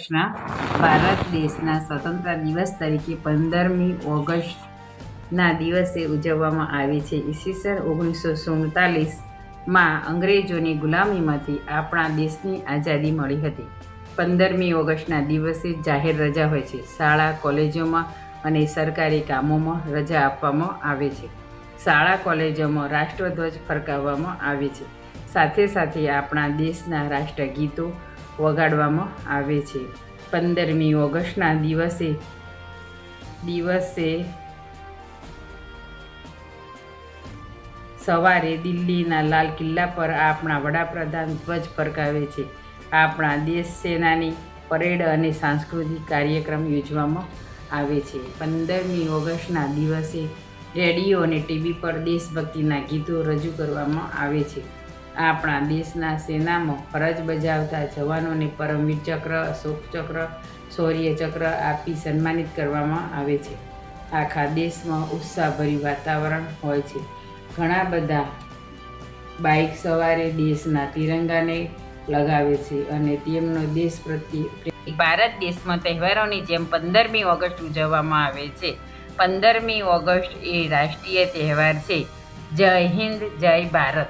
દેશના ભારત દેશના સ્વતંત્ર દિવસ તરીકે પંદરમી ઓગસ્ટના દિવસે ઉજવવામાં આવે છે. ઈસવીસન ઓગણીસો સુડતાલીસમાં અંગ્રેજોની ગુલામીમાંથી આપણા દેશની આઝાદી મળી હતી. પંદરમી ઓગસ્ટના દિવસે જાહેર રજા હોય છે. શાળા, કોલેજોમાં અને સરકારી કામોમાં રજા આપવામાં આવે છે. શાળા, કોલેજોમાં રાષ્ટ્રધ્વજ ફરકાવવામાં આવે છે. સાથે સાથે આપણા દેશના રાષ્ટ્રગીતો વગાડવામાં આવે છે. પંદરમી ઓગસ્ટના દિવસે દિવસે સવારે દિલ્હીના લાલ કિલ્લા પર આપણા વડાપ્રધાન ધ્વજ ફરકાવે છે. આપણા દેશ સેનાની પરેડ અને સાંસ્કૃતિક કાર્યક્રમ યોજવામાં આવે છે. પંદરમી ઓગસ્ટના દિવસે રેડિયો અને ટીવી પર દેશભક્તિના ગીતો રજૂ કરવામાં આવે છે. આપણા દેશના સેનામાં ફરજ બજાવતા જવાનોને પરમવીર ચક્ર, અશોક ચક્ર, શૌર્ય ચક્ર આપી સન્માનિત કરવામાં આવે છે. આખા દેશમાં ઉત્સાહભર્યું વાતાવરણ હોય છે. ઘણા બધા બાઇક સવારે દેશના તિરંગાને લગાવે છે અને તેમનો દેશ પ્રત્યે ભારત દેશમાં તહેવારોની જેમ પંદરમી ઓગસ્ટ ઉજવવામાં આવે છે. પંદરમી ઓગસ્ટ એ રાષ્ટ્રીય તહેવાર છે. જય હિન્દ, જય ભારત.